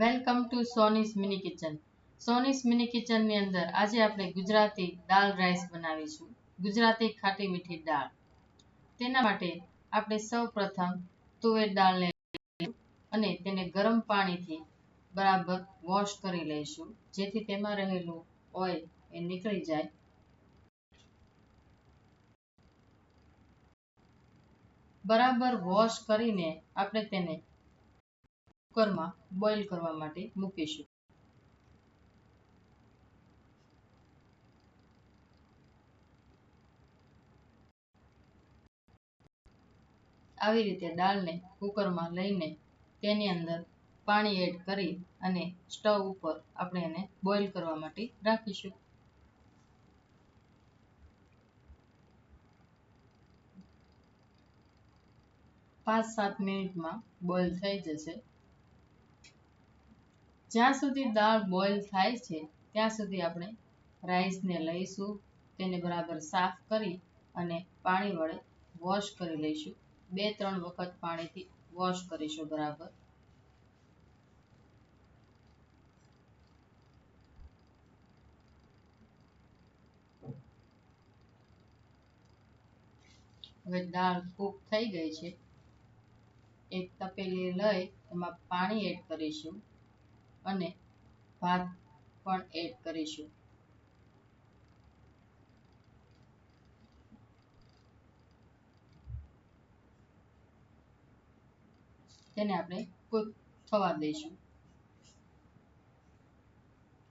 Welcome to Sonis mini kitchen Sonis mini કિચનની અંદર આજે આપણે ગુજરાતી દાળ રાઈસ બનાવીશું. ગુજરાતી ખાટી મીઠી દાળ. તેના માટે આપણે સૌ પ્રથમ તુવેર દાળને અને તેને ગરમ પાણીથી બરાબર વોશ કરી લઈશું. જેથી તેમાં રહેલું ઓઇલ એ નીકળી જાય. બરાબર વોશ કરીને આપણે તેને કુકરમાં બોઇલ કરવા માટે મૂકીશું. આવી રીતે દાળને કુકરમાં લઈને તેની અંદર પાણી એડ કરી અને સ્ટવ ઉપર આપણે એને બોઇલ કરવા માટે રાખીશું. પાંચ સાત મિનિટમાં બોઇલ થઈ જશે. જ્યાં સુધી દાળ બોઇલ થાય છે, ત્યાં સુધી આપણે રાઈસને લઈશું, તેને બરાબર સાફ કરી અને પાણી વડે વોશ કરી લઈશું. બે, ત્રણ વખત પાણીથી વોશ કરીશું બરાબર. હવે દાળ કૂક થઈ ગઈ છે. એક તપેલી લઈ, એમાં પાણી એડ કરીશું. અને ભાત પણ એડ કરીશું. તેને આપણે કુક થવા દઈશું.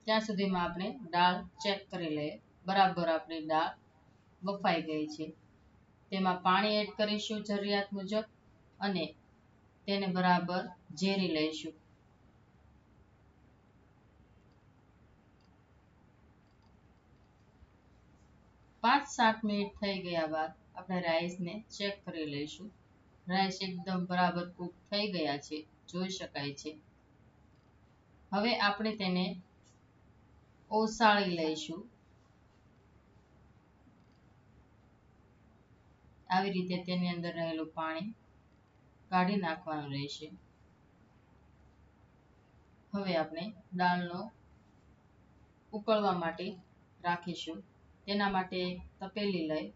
ત્યાં સુધીમાં આપણે દાળ ચેક કરી લઈએ. બરાબર આપણી દાળ બફાઈ ગઈ છે. તેમાં પાણી એડ કરીશું જરૂરિયાત મુજબ અને તેને બરાબર ઝેરી લઈશું. પાંચ સાત મિનિટ થઈ ગયા બાદ આપણે રાઈસને ચેક કરી લઈશું. રાઈસ એકદમ બરાબર કૂક થઈ ગયા છે, જોઈ શકાય છે. હવે આપણે તેને ઓસાળી લઈશું. આવી રીતે તેની અંદર રહેલું પાણી કાઢી નાખવાનું રહેશે. હવે આપણે દાળનો ઉકળવા માટે રાખીશું. તેના માટે તપેલી લઈ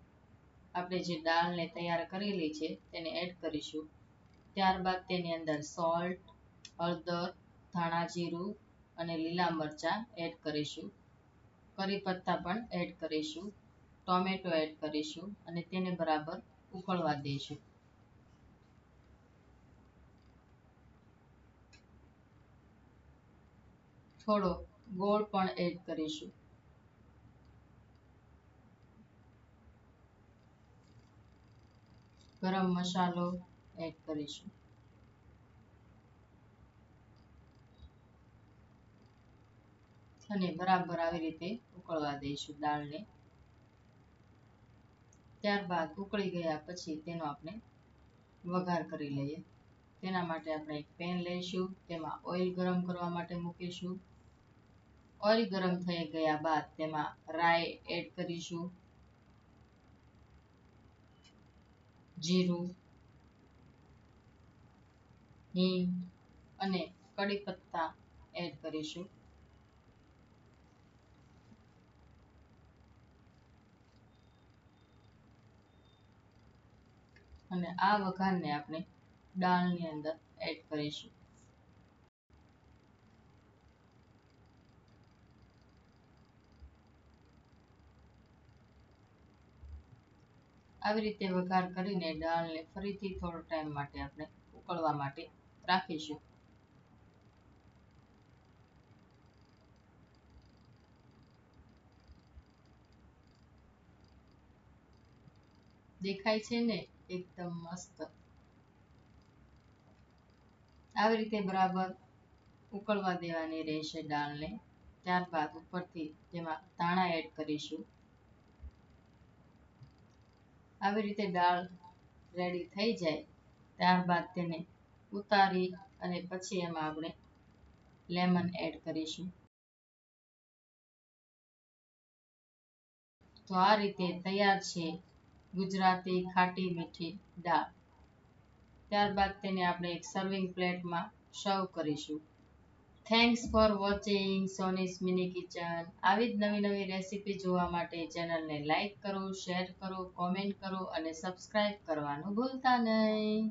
આપણે જે દાળને તૈયાર કરેલી છે તેને એડ કરીશું. ત્યારબાદ તેની અંદર સોલ્ટ હળદર, ધાણા જીરું અને લીલા મરચાં એડ કરીશું. કરી પત્તા પણ એડ કરીશું. ટોમેટો એડ કરીશું અને તેને બરાબર ઉકળવા દઈશું. થોડો ગોળ પણ એડ કરીશું. ગરમ મસાલો એડ કરીશું. અને બરાબર આવી રીતે ઉકળવા દઈશું દાળને. ત્યારબાદ ઉકળી ગયા પછી તેનો આપણે વઘાર કરી લઈએ. તેના માટે આપણે એક પેન લઈશું, તેમાં ઓઇલ ગરમ કરવા માટે મૂકીશું. ઓઇલ ગરમ થઈ ગયા બાદ તેમાં રાઈ એડ કરીશું. જીરું, હિંગ અને કડી પત્તા એડ કરીશું. અને આ વઘારને આપણે દાળની અંદર એડ કરીશું. આવી રીતે વઘાર કરીને દાળને ફરીથી થોડો ટાઈમ માટે આપણે ઉકળવા માટે રાખીશું. દેખાય છે ને? એકદમ મસ્ત. આવી રીતે બરાબર ઉકળવા દેવાની રહેશે દાળને. ત્યારબાદ ઉપરથી તેમાં ધાણા એડ કરીશું. આવી રીતે દાળ રેડી થઈ જાય, ત્યારબાદ તેને ઉતારી અને પછી એમાં આપણે લેમન એડ કરીશું. તો આ રીતે તૈયાર છે ગુજરાતી ખાટી મીઠી દાળ. ત્યારબાદ તેને આપણે એક સર્વિંગ પ્લેટમાં સર્વ કરીશું. Thanks for watching Sonis mini kitchen આવી જ નવી નવી રેસીપી જોવા માટે ચેનલને લાઇક કરો શેર કરો કોમેન્ટ કરો અને સબસ્ક્રાઈબ કરવાનું ભૂલતા નહીં.